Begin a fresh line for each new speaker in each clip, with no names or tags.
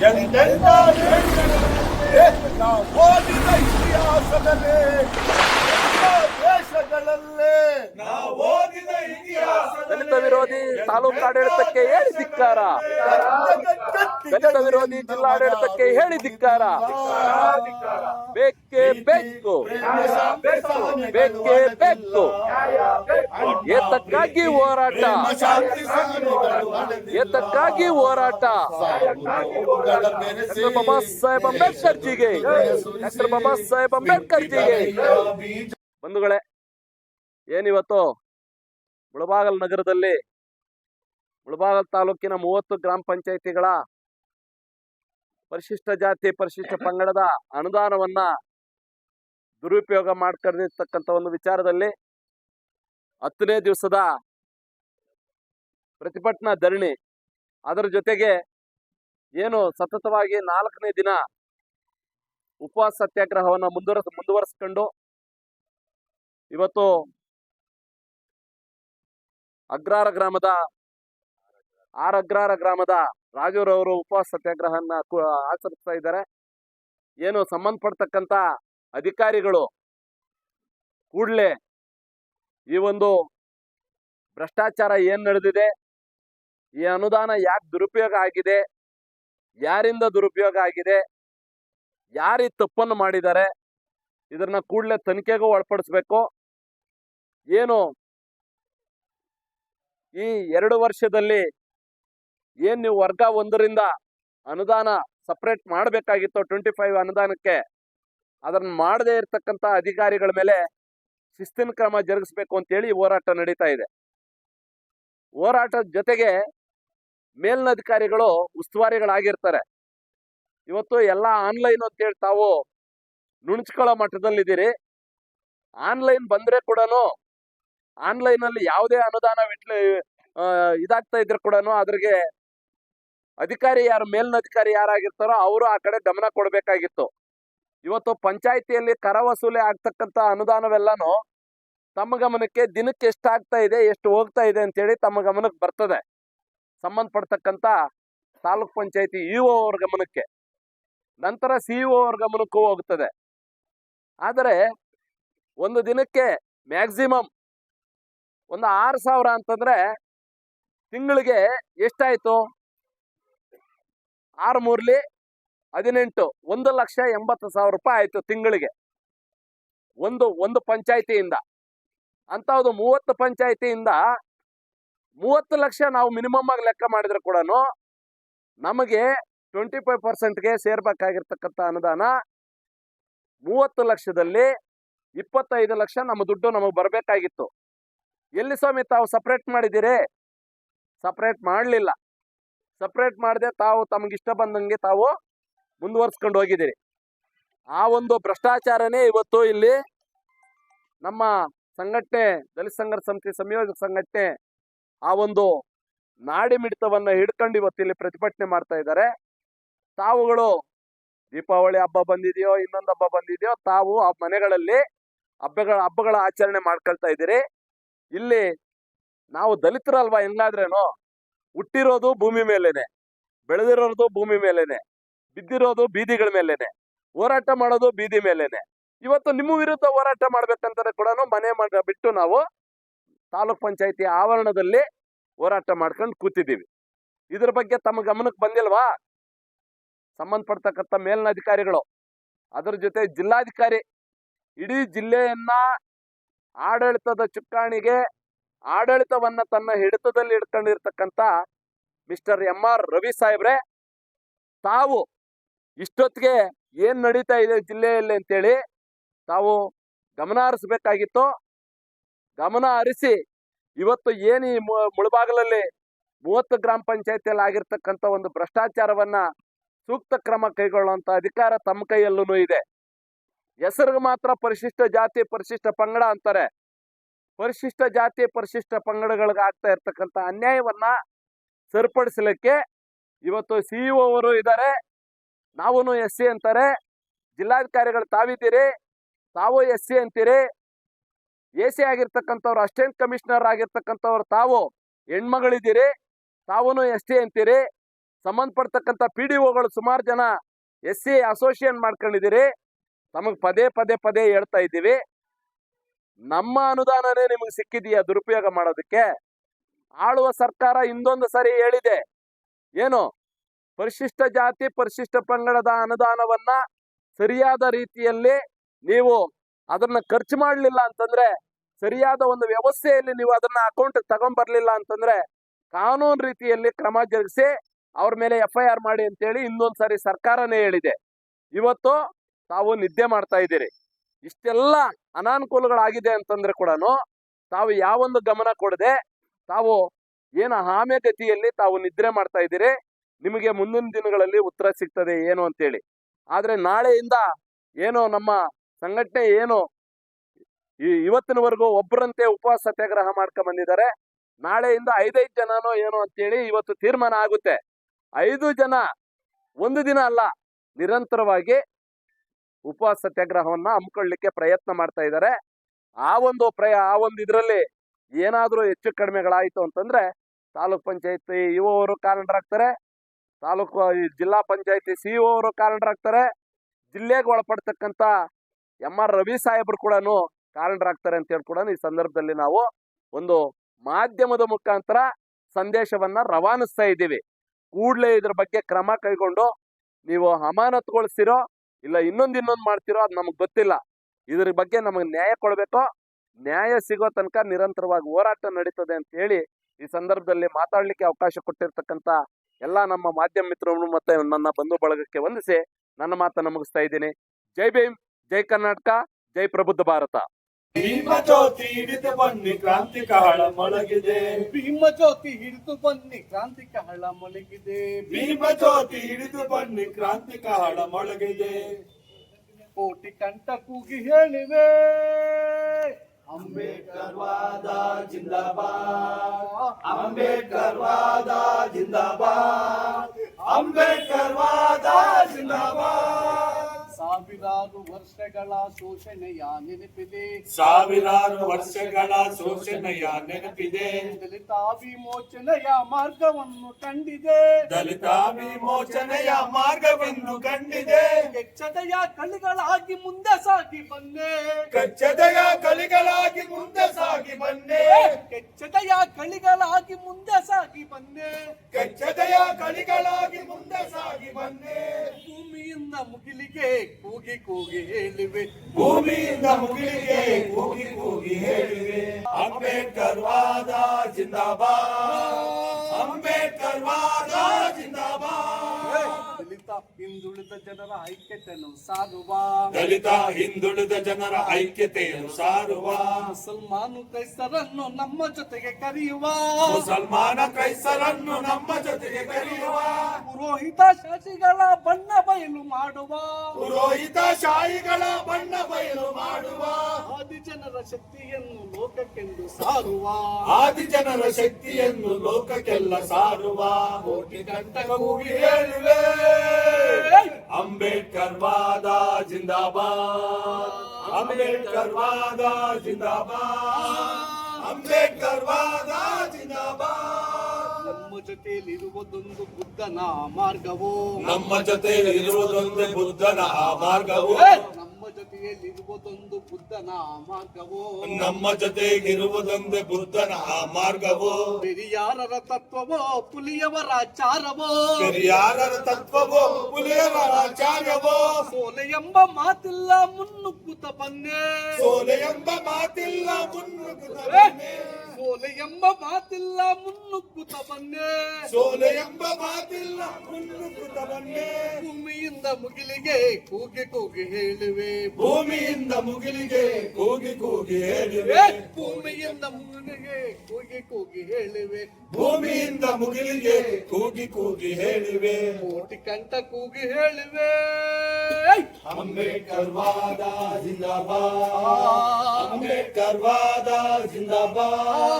ಎಂತೆಂಥ ದೇಶಗಳಲ್ಲಿ ನಾವು ಓದಿದ ಇತಿಹಾಸದಲ್ಲಿ ಎಲ್ಲ ದೇಶಗಳಲ್ಲಿ
ದಲಿತ ವಿರೋಧಿ ತಾಲೂಕು ಆಡಳಿತಕ್ಕೆ ಹೇಳಿ ಧಿಕ್ಕಾರ. ದಲಿತ ವಿರೋಧಿ ಜಿಲ್ಲಾಡಳಿತಕ್ಕೆ ಹೇಳಿ ಧಿಕ್ಕಾರ. ಬೇಕೇ ಬೇಕು. ಬೇಕೇ ಬೇಕು. ಏತಕ್ಕಾಗಿ ಹೋರಾಟ? ಏತಕ್ಕಾಗಿ ಹೋರಾಟ? ಡಾಕ್ಟರ್ ಬಾಬಾ ಸಾಹೇಬ್ ಅಂಬೇಡ್ಕರ್ ಜಿಗೆ ಡಾಕ್ಟರ್ ಬಾಬಾ ಸಾಹೇಬ್ ಅಂಬೇಡ್ಕರ್ ಜಿಗೆ ಬಂಧುಗಳೇ, ಏನಿವತ್ತು ಮುಳಬಾಗಲ್ ನಗರದಲ್ಲಿ, ಮುಳಬಾಗಲ್ ತಾಲೂಕಿನ ಮೂವತ್ತು ಗ್ರಾಮ ಪಂಚಾಯಿತಿಗಳ ಪರಿಶಿಷ್ಟ ಜಾತಿ, ಪರಿಶಿಷ್ಟ ಪಂಗಡದ ಅನುದಾನವನ್ನ ದುರುಪಯೋಗ ಮಾಡ್ಕೊಂಡಿರ್ತಕ್ಕಂಥ ಒಂದು ವಿಚಾರದಲ್ಲಿ ಹತ್ತನೇ ದಿವಸದ ಪ್ರತಿಭಟನಾ ಧರಣಿ. ಅದರ ಜೊತೆಗೆ ಏನು ಸತತವಾಗಿ ನಾಲ್ಕನೇ ದಿನ ಉಪವಾಸ ಸತ್ಯಾಗ್ರಹವನ್ನು ಮುಂದುವರೆಸ್, ಮುಂದುವರಿಸ್ಕೊಂಡು ಇವತ್ತು ಅಗ್ರಾರ ಗ್ರಾಮದ ಆರಗ್ರಾರ ಗ್ರಾಮದ ರಾಜೂರವರು ಉಪವಾಸ ಸತ್ಯಾಗ್ರಹನ ಆಚರಿಸ್ತಾ ಇದ್ದಾರೆ. ಏನು ಸಂಬಂಧಪಡ್ತಕ್ಕಂಥ ಅಧಿಕಾರಿಗಳು ಕೂಡಲೇ ಈ ಒಂದು ಭ್ರಷ್ಟಾಚಾರ ಏನ್ ನಡೆದಿದೆ, ಈ ಅನುದಾನ ಯಾಕೆ ದುರುಪಯೋಗ ಆಗಿದೆ, ಯಾರಿಂದ ದುರುಪಯೋಗ ಆಗಿದೆ ಯಾರಿ ತಪ್ಪನ್ನು ಮಾಡಿದ್ದಾರೆ, ಇದನ್ನ ಕೂಡಲೇ ತನಿಖೆಗೂ ಒಳಪಡಿಸ್ಬೇಕು. ಏನು ಈ ಎರಡು ವರ್ಷದಲ್ಲಿ ಏನ್ ನೀವು ವರ್ಗ ಒಂದರಿಂದ ಅನುದಾನ ಸಪ್ರೇಟ್ ಮಾಡಬೇಕಾಗಿತ್ತು ಟ್ವೆಂಟಿ ಫೈವ್ ಅನುದಾನಕ್ಕೆ, ಅದನ್ನ ಮಾಡದೇ ಇರತಕ್ಕಂತ ಅಧಿಕಾರಿಗಳ ಮೇಲೆ ಶಿಸ್ತಿನ ಕ್ರಮ ಜರುಗಿಸ್ಬೇಕು ಅಂತೇಳಿ ಹೋರಾಟ ನಡೀತಾ ಇದೆ. ಹೋರಾಟದ ಜೊತೆಗೆ ಮೇಲಿನ ಅಧಿಕಾರಿಗಳು ಉಸ್ತುವಾರಿಗಳಾಗಿರ್ತಾರೆ. ಇವತ್ತು ಎಲ್ಲ ಆನ್ಲೈನ್ ಅಂತೇಳಿ ತಾವು ನುಣುಚ್ಕೊಳ್ಳೋ ಮಟ್ಟದಲ್ಲಿದ್ದೀರಿ. ಆನ್ಲೈನ್ ಬಂದ್ರೆ ಕೂಡ ಆನ್ಲೈನ್ ಅಲ್ಲಿ ಯಾವುದೇ ಅನುದಾನ ಇದಾಗ್ತಾ ಇದ್ರು ಕೂಡ ಅದ್ರಿಗೆ ಅಧಿಕಾರಿ ಯಾರು ಮೇಲಿನ ಅಧಿಕಾರಿ ಯಾರಾಗಿರ್ತಾರೋ ಅವರು ಆ ಕಡೆ ಗಮನ ಕೊಡಬೇಕಾಗಿತ್ತು. ಇವತ್ತು ಪಂಚಾಯಿತಿಯಲ್ಲಿ ಕರ ವಸೂಲಿ ಆಗ್ತಕ್ಕಂತ ಅನುದಾನವೆಲ್ಲಾನು ತಮ್ಮ ಗಮನಕ್ಕೆ ದಿನಕ್ಕೆ ಎಷ್ಟಾಗ್ತಾ ಇದೆ, ಎಷ್ಟು ಹೋಗ್ತಾ ಇದೆ ಅಂತೇಳಿ ತಮ್ಮ ಗಮನಕ್ಕೆ ಬರ್ತದೆ. ಸಂಬಂಧಪಡ್ತಕ್ಕಂತ ತಾಲೂಕ್ ಪಂಚಾಯತಿ ಇಒ ಅವ್ರ ಗಮನಕ್ಕೆ. ನಂತರ ಸಿಇಒ ಅವ್ರ ಗಮನಕ್ಕೂ ಹೋಗ್ತದೆ. ಆದರೆ ಒಂದು ದಿನಕ್ಕೆ ಮ್ಯಾಕ್ಸಿಮಮ್ ಒಂದು ಆರು ಸಾವಿರ ಅಂತಂದ್ರೆ ತಿಂಗಳಿಗೆ ಎಷ್ಟಾಯ್ತು? ಆರು ಮೂರ್ಲಿ ಹದಿನೆಂಟು, ಒಂದು ಲಕ್ಷ ಎಂಬತ್ತು ಸಾವಿರ ರೂಪಾಯಿ ಆಯ್ತು ತಿಂಗಳಿಗೆ. ಒಂದು ಒಂದು ಪಂಚಾಯಿತಿಯಿಂದ. ಅಂಥವ್ದು ಮೂವತ್ತು ಪಂಚಾಯಿತಿಯಿಂದ ಮೂವತ್ತು ಲಕ್ಷ ನಾವು ಮಿನಿಮಮ್ ಆಗಿ ಲೆಕ್ಕ ಮಾಡಿದ್ರೆ ಕೂಡ ನಮಗೆ ಟ್ವೆಂಟಿ ಫೈವ್ ಪರ್ಸೆಂಟ್ಗೆ ಸೇರ್ಬೇಕಾಗಿರ್ತಕ್ಕಂಥ ಅನುದಾನ ಮೂವತ್ತು ಲಕ್ಷದಲ್ಲಿ ಇಪ್ಪತ್ತೈದು ಲಕ್ಷ ನಮ್ಮ ದುಡ್ಡು ನಮಗೆ ಬರಬೇಕಾಗಿತ್ತು. ಎಲ್ಲಿ ಸ್ವಾಮಿ ತಾವು ಸಪ್ರೇಟ್ ಮಾಡಿದ್ದೀರಿ? ಸಪ್ರೇಟ್ ಮಾಡಲಿಲ್ಲ. ಸಪ್ರೇಟ್ ಮಾಡದೆ ತಾವು ತಮಗೆ ಇಷ್ಟ ಬಂದಂಗೆ ತಾವು ಮುಂದುವರ್ಸ್ಕೊಂಡು ಹೋಗಿದ್ದೀರಿ. ಆ ಒಂದು ಭ್ರಷ್ಟಾಚಾರನೇ ಇವತ್ತು ಇಲ್ಲಿ ನಮ್ಮ ಸಂಘಟನೆ, ದಲಿತ ಸಂಘರ್ಷ ಸಮಿತಿ ಸಂಯೋಜಕ ಸಂಘಟನೆ ಆ ಒಂದು ನಾಡಿ ಮಿಡಿತವನ್ನು ಹಿಡ್ಕೊಂಡು ಇವತ್ತು ಇಲ್ಲಿ ಪ್ರತಿಭಟನೆ ಮಾಡ್ತಾ ಇದ್ದಾರೆ. ತಾವುಗಳು ದೀಪಾವಳಿ ಹಬ್ಬ ಬಂದಿದೆಯೋ, ಇನ್ನೊಂದು ಹಬ್ಬ ಬಂದಿದೆಯೋ ತಾವು ಆ ಮನೆಗಳಲ್ಲಿ ಹಬ್ಬಗಳ ಹಬ್ಬಗಳ ಆಚರಣೆ ಮಾಡ್ಕೊಳ್ತಾ ಇದ್ದೀರಿ. ಇಲ್ಲಿ ನಾವು ದಲಿತರಲ್ವಾ ಇಲ್ಲಾದ್ರೇನು? ಹುಟ್ಟಿರೋದು ಭೂಮಿ ಮೇಲೇನೆ, ಬೆಳೆದಿರೋದು ಭೂಮಿ ಮೇಲೇನೆ, ಬಿದ್ದಿರೋದು ಬೀದಿಗಳ ಮೇಲೇನೆ, ಹೋರಾಟ ಮಾಡೋದು ಬೀದಿ ಮೇಲೇನೆ. ಇವತ್ತು ನಿಮ್ಮ ವಿರುದ್ಧ ಹೋರಾಟ ಮಾಡ್ಬೇಕಂತಾರೆ ಕೂಡ ಮನೆ ಮಾಡ ಬಿಟ್ಟು ನಾವು ತಾಲೂಕ್ ಪಂಚಾಯತಿ ಆವರಣದಲ್ಲಿ ಹೋರಾಟ ಮಾಡ್ಕೊಂಡು ಕೂತಿದ್ದೀವಿ. ಇದ್ರ ಬಗ್ಗೆ ತಮ್ಮ ಗಮನಕ್ಕೆ ಬಂದಿಲ್ವಾ? ಸಂಬಂಧಪಡ್ತಕ್ಕಂಥ ಮೇಲಿನ ಅಧಿಕಾರಿಗಳು, ಅದರ ಜೊತೆ ಜಿಲ್ಲಾಧಿಕಾರಿ, ಇಡೀ ಜಿಲ್ಲೆಯನ್ನ ಆಡಳಿತದ ಚುಕ್ಕಾಣಿಗೆ ಆಡಳಿತವನ್ನ ತನ್ನ ಹಿಡಿತದಲ್ಲಿ ಇಟ್ಕೊಂಡಿರ್ತಕ್ಕಂಥ ಮಿಸ್ಟರ್ ಎಂ ಆರ್ ರವಿ ಸಾಹೇಬ್ರೆ, ತಾವು ಇಷ್ಟೊತ್ತಿಗೆ ಏನ್ ನಡೀತಾ ಇದೆ ಜಿಲ್ಲೆಯಲ್ಲಿ ಅಂತೇಳಿ ತಾವು ಗಮನ ಹರಿಸ್ಬೇಕಾಗಿತ್ತು. ಗಮನ ಹರಿಸಿ ಇವತ್ತು ಏನು ಈ ಮುಳಬಾಗಲಲ್ಲಿ ಮೂವತ್ತು ಗ್ರಾಮ ಪಂಚಾಯತಿಯಲ್ಲಿ ಆಗಿರ್ತಕ್ಕಂಥ ಒಂದು ಭ್ರಷ್ಟಾಚಾರವನ್ನ ಸೂಕ್ತ ಕ್ರಮ ಕೈಗೊಳ್ಳುವಂತ ಅಧಿಕಾರ ತಮ್ಮ ಕೈಯಲ್ಲೂ ಇದೆ. ಹೆಸರಿಗೆ ಮಾತ್ರ ಪರಿಶಿಷ್ಟ ಜಾತಿ, ಪರಿಶಿಷ್ಟ ಪಂಗಡ ಅಂತಾರೆ. ಪರಿಶಿಷ್ಟ ಜಾತಿ, ಪರಿಶಿಷ್ಟ ಪಂಗಡಗಳಿಗೆ ಆಗ್ತಾ ಇರ್ತಕ್ಕಂಥ ಅನ್ಯಾಯವನ್ನ ಸರಿಪಡಿಸಲಿಕ್ಕೆ ಇವತ್ತು ಸಿಇಒ ಅವರು ಇದ್ದಾರೆ. ನಾವೂ ಎಸ್ ಸಿ ಅಂತಾರೆ. ಜಿಲ್ಲಾಧಿಕಾರಿಗಳು ತಾವಿದ್ದೀರಿ. ತಾವು ಎಸ್ ಸಿ ಅಂತೀರಿ. ಎ ಸಿ ಆಗಿರ್ತಕ್ಕಂಥವ್ರು, ಅಸಿಸ್ಟೆಂಟ್ ಕಮಿಷನರ್ ಆಗಿರ್ತಕ್ಕಂಥವ್ರು ತಾವು ಹೆಣ್ಮಗಳಿದ್ದೀರಿ. ತಾವೂ ಎಸ್ ಟಿ ಅಂತೀರಿ. ಸಂಬಂಧಪಡ್ತಕ್ಕಂಥ ಪಿ ಡಿ ಒಗಳು ಸುಮಾರು ಜನ ಎಸ್ ಸಿ ಅಸೋಸಿಯೇಟ್ ಮಾಡ್ಕೊಂಡಿದ್ದೀರಿ. ನಮಗೆ ಪದೇ ಪದೇ ಪದೇ ಹೇಳ್ತಾ ಇದ್ದೀವಿ. ನಮ್ಮ ಅನುದಾನನೇ ನಿಮಗೆ ಸಿಕ್ಕಿದೆಯಾ ದುರುಪಯೋಗ ಮಾಡೋದಕ್ಕೆ? ಆಳುವ ಸರ್ಕಾರ ಇನ್ನೊಂದು ಸರಿ ಹೇಳಿದೆ. ಏನು? ಪರಿಶಿಷ್ಟ ಜಾತಿ, ಪರಿಶಿಷ್ಟ ಪಂಗಡದ ಅನುದಾನವನ್ನ ಸರಿಯಾದ ರೀತಿಯಲ್ಲಿ ನೀವು ಅದನ್ನ ಖರ್ಚು ಮಾಡಲಿಲ್ಲ ಅಂತಂದ್ರೆ, ಸರಿಯಾದ ಒಂದು ವ್ಯವಸ್ಥೆಯಲ್ಲಿ ನೀವು ಅದನ್ನ ಅಕೌಂಟ್ ತಗೊಂಡ್ಬರ್ಲಿಲ್ಲ ಅಂತಂದ್ರೆ, ಕಾನೂನು ರೀತಿಯಲ್ಲಿ ಕ್ರಮ ಜರುಗಿಸಿ ಅವ್ರ ಮೇಲೆ ಎಫ್ ಐ ಆರ್ ಮಾಡಿ ಅಂತೇಳಿ ಇನ್ನೊಂದ್ಸರಿ ಸರ್ಕಾರನೇ ಹೇಳಿದೆ. ಇವತ್ತು ತಾವು ನಿದ್ದೆ ಮಾಡ್ತಾ ಇದ್ದೀರಿ. ಇಷ್ಟೆಲ್ಲ ಅನಾನುಕೂಲಗಳಾಗಿದೆ ಅಂತಂದ್ರೆ ಕೂಡ ತಾವು ಯಾವೊಂದು ಗಮನ ಕೊಡದೆ ತಾವು ಏನು ಆಮೆ ಗತಿಯಲ್ಲಿ ತಾವು ನಿದ್ರೆ ಮಾಡ್ತಾ ಇದ್ದೀರಿ. ನಿಮಗೆ ಮುಂದಿನ ದಿನಗಳಲ್ಲಿ ಉತ್ತರ ಸಿಗ್ತದೆ ಏನು ಅಂತೇಳಿ. ಆದರೆ ನಾಳೆಯಿಂದ ಏನು ನಮ್ಮ ಸಂಘಟನೆ ಏನು ಈ ಇವತ್ತಿನವರೆಗೂ ಒಬ್ಬರಂತೆ ಉಪವಾಸ ಸತ್ಯಾಗ್ರಹ ಮಾಡ್ಕೊಂಡ್ ಬಂದಿದ್ದಾರೆ. ನಾಳೆಯಿಂದ ಐದೈದು ಜನನೋ ಏನೋ ಅಂತೇಳಿ ಇವತ್ತು ತೀರ್ಮಾನ ಆಗುತ್ತೆ. ಐದು ಜನ ಒಂದು ದಿನ ಅಲ್ಲ, ನಿರಂತರವಾಗಿ ಉಪವಾಸ ಸತ್ಯಾಗ್ರಹವನ್ನ ಹಮ್ಮಿಕೊಳ್ಳಿಕ್ಕೆ ಪ್ರಯತ್ನ ಮಾಡ್ತಾ ಇದ್ದಾರೆ. ಆ ಒಂದು ಪ್ರಯ, ಆ ಒಂದು ಇದರಲ್ಲಿ ಏನಾದರೂ ಹೆಚ್ಚು ಕಡಿಮೆಗಳಾಯಿತು ಅಂತಂದ್ರೆ ತಾಲೂಕ್ ಪಂಚಾಯತಿ ಇವರು ಕಾರಣರಾಗ್ತಾರೆ ತಾಲೂಕು ಜಿಲ್ಲಾ ಪಂಚಾಯತಿ ಸಿ ಅವರು ಕಾರಣರಾಗ್ತಾರೆ ಜಿಲ್ಲೆಗೆ ಒಳಪಡ್ತಕ್ಕಂಥ ಎಂ ಆರ್ ರವಿ ಸಾಹೇಬರು ಕೂಡ ಕಾರಣರಾಗ್ತಾರೆ ಅಂತ ಹೇಳಿ ಕೂಡ ಈ ಸಂದರ್ಭದಲ್ಲಿ ನಾವು ಒಂದು ಮಾಧ್ಯಮದ ಮುಖಾಂತರ ಸಂದೇಶವನ್ನ ರವಾನಿಸ್ತಾ ಇದ್ದೀವಿ. ಕೂಡಲೇ ಇದ್ರ ಬಗ್ಗೆ ಕ್ರಮ ಕೈಗೊಂಡು ನೀವು ಅಮಾನತುಗೊಳಿಸ್ತಿರೋ ಇಲ್ಲ ಇನ್ನೊಂದು ಇನ್ನೊಂದು ಮಾಡ್ತಿರೋ ಅದು ನಮಗೆ ಗೊತ್ತಿಲ್ಲ. ಇದ್ರ ಬಗ್ಗೆ ನಮಗೆ ನ್ಯಾಯ ಕೊಡಬೇಕೋ? ನ್ಯಾಯ ಸಿಗೋ ತನಕ ನಿರಂತರವಾಗಿ ಹೋರಾಟ ನಡೀತದೆ ಅಂತ ಹೇಳಿ ಈ ಸಂದರ್ಭದಲ್ಲಿ ಮಾತಾಡ್ಲಿಕ್ಕೆ ಅವಕಾಶ ಕೊಟ್ಟಿರ್ತಕ್ಕಂಥ ಎಲ್ಲ ನಮ್ಮ ಮಾಧ್ಯಮ ಮಿತ್ರರು ಮತ್ತೆ ನನ್ನ ಬಂಧು ಬಳಗಕ್ಕೆ ವಂದಿಸಿ ನನ್ನ ಮಾತನ್ನು ಮುಗಿಸ್ತಾ ಇದ್ದೀನಿ. ಜೈ ಭೀಮ್, ಜೈ ಕರ್ನಾಟಕ, ಜೈ ಪ್ರಬುದ್ಧ ಭಾರತ.
ಭೀಮ ಜ್ಯೋತಿ ಹಿಡಿದು ಬನ್ನಿ ಕ್ರಾಂತಿ ಕಹಳ ಮೊಳಗಿದೆ.
ಭೀಮ ಜ್ಯೋತಿ ಹಿಡಿದು ಬನ್ನಿ ಕ್ರಾಂತಿ ಕಹಳ ಮೊಳಗಿದೆ.
ಭೀಮ ಜ್ಯೋತಿ ಹಿಡಿದು ಬನ್ನಿ ಕ್ರಾಂತಿ ಕಹಳ ಮೊಳಗಿದೆ.
ಕೋಟಿ ಕಂಠ ಕೂಗಿ ಹೇಳಿವೆ.
ಅಂಬೇಡ್ಕರ್ ವಾದ ಜಿಂದಾಬಾದ್. ಅಂಬೇಡ್ಕರ್ ವಾದ ಜಿಂದಾಬಾದ್. ಅಂಬೇಡ್ಕರ್ ವಾದ ಜಿಂದಾಬಾದ್.
ಸಾವಿರಾರು ವರ್ಷಗಳ ಶೋಷಣೆಯ ನೆನಪಿದೆ.
ಸಾವಿರಾರು ವರ್ಷಗಳ ಶೋಷಣೆಯ ನೆನಪಿದೆ.
ದಲಿತ ವಿಮೋಚನೆಯ ಮಾರ್ಗವನ್ನು ಕಂಡಿದೆ.
ದಲಿತ ವಿಮೋಚನೆಯ ಮಾರ್ಗವನ್ನು ಕಂಡಿದೆ.
ಕಚ್ಚದೆಯ ಕಲಿಗಳಾಗಿ ಮುಂದೆ ಸಾಗಿ ಬಂದೆ.
ಕಚ್ಚದೆಯ ಕಲಿಗಳಾಗಿ ಮುಂದೆ ಸಾಗಿ ಬಂದೆ.
ಕೆಚ್ಚದೆಯ ಕಳಿಗಳಾಗಿ ಮುಂದೆ ಸಾಗಿ ಬಂದೆ.
ಕೆಚ್ಚದೆಯ ಕಳಿಗಳಾಗಿ ಮುಂದೆ ಸಾಗಿ ಬಂದೆ.
ಭೂಮಿಯಿಂದ ಮುಗಿಲಿಗೆ ಕೂಗಿ ಕೂಗಿ ಹೇಳಿವೆ.
ಭೂಮಿಯಿಂದ ಮುಗಿಲಿಗೆ ಕೂಗಿ ಕೂಗಿ ಹೇಳಿವೆ. ಅಂಬೇಡ್ಕರ್ ವಾದ ಜಿಂದಾಬಾದ್. ಅಂಬೇಡ್ಕರ್ ವಾದ ಜಿಂದಾಬಾದ್.
ದಲಿತ ಹಿಂದುಳಿದ ಜನರ ಐಕ್ಯತೆಯನ್ನು ಸಾರುವ.
ದಲಿತ ಹಿಂದುಳಿದ ಜನರ ಐಕ್ಯತೆಯನ್ನು ಸಾರುವ.
ಮುಸಲ್ಮಾನು ಕ್ರೈಸ್ತರನ್ನು ನಮ್ಮ ಜೊತೆಗೆ ಕರೆಯುವ.
ಮುಸಲ್ಮಾನ ಕ್ರೈಸ್ತರನ್ನು ನಮ್ಮ ಜೊತೆಗೆ ಕರೆಯುವ.
ಪುರೋಹಿತ ಶಾಸಿಗಳ ಬಣ್ಣ ಬಯಲು ಮಾಡುವ.
ಪುರೋಹಿತ ಶಾಹಿಗಳ ಬಣ್ಣ ಬಯಲು ಮಾಡುವ.
ಆದಿಜನರ ಶಕ್ತಿಯನ್ನು ಲೋಕಕ್ಕೆಂದು ಸಾರುವ.
ಆದಿಜನರ ಶಕ್ತಿಯನ್ನು ಲೋಕಕ್ಕೆಲ್ಲ ಸಾರುವ. ಕೋಟಿ ಗಂಟ ಕೂಗಿ ಹೇಳಿವೆ. ಅಂಬೇಡ್ಕರ್ ವಾದ ಜಿಂದಾಬಾದ್. ಅಂಬೇಡ್ಕರ್ ವಾದ ಜಿಂದಾಬಾದ್. ಅಂಬೇಡ್ಕರ್ ವಾದ ಜಿಂದಾಬಾದ್.
ನಮ್ಮ ಜೊತೆಯಲ್ಲಿ ಇರುವುದೊಂದು ಬುದ್ಧನ ಮಾರ್ಗವು?
ನಮ್ಮ ಜೊತೆಯಲ್ಲಿ ಇರುವುದೊಂದು ಬುದ್ಧನ ಮಾರ್ಗವು?
ನಮ್ಮ ಜೊತೆಯಲ್ಲಿ ಇರುವುದೊಂದು ಬುದ್ಧನ ಮಾರ್ಗವೋ?
ನಮ್ಮ ಜೊತೆಗಿರುವುದೊಂದೇ ಬುದ್ಧನ ಮಾರ್ಗವೋ?
ಹಿರಿಯಾರರ ತತ್ವವೋ ಪುಲಿಯವರ ಆಚಾರವೋ?
ಹಿರಿಯಾರರ ತತ್ವವೋ ಪುಲಿಯವರ ಆಚಾರವೋ?
ಸೋಲೆ ಎಂಬ ಮಾತಿಲ್ಲ ಮುನ್ನುಗ್ಗುತ್ತ ಬನ್ನೇ
ಸೋಲೆ ಎಂಬ ಮಾತಿಲ್ಲ ಮುನ್ನುಗ್ಗುತ್ತ! ಬನ್ನಿ.
ಸೋಲೆ ಎಂಬ ಮಾತಿಲ್ಲ ಮುನ್ನುಗ್ಗುತ್ತ ಬನ್ನೆ.
ಸೋಲೆ ಎಂಬ ಮಾತಿಲ್ಲ ಮುನ್ನುಗ್ಗುತ್ತ ಬನ್ನೆ.
ಭೂಮಿಯಿಂದ ಮುಗಿಲಿಗೆ ಕೂಗಿ ಕೂಗಿ ಹೇಳಿವೆ.
ಭೂಮಿಯಿಂದ ಮುಗಿಲಿಗೆ ಕೂಗಿ ಕೂಗಿ ಹೇಳಿವೆ!
ಭೂಮಿಯಿಂದ ಮುಗಿಲಿಗೆ ಕೂಗಿ ಕೂಗಿ ಹೇಳಿವೆ.
ಭೂಮಿಯಿಂದ ಮುಗಿಲಿಗೆ ಕೂಗಿ ಕೂಗಿ ಹೇಳಿವೆ.
ಕೋಟಿ ಕಂಠ ಕೂಗಿ ಹೇಳಿವೆ.
ಅಂಬೇಡ್ಕರ್ ವಾದ ಜಿಂದಾಬಾದ್. ಅಂಬೇಡ್ಕರ್ ವಾದ ಜಿಂದಾಬಾದ್.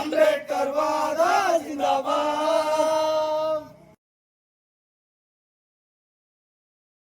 ಅಂಬೇಡ್ಕರ್ ವಾದ ಜಿಂದಾಬಾದ್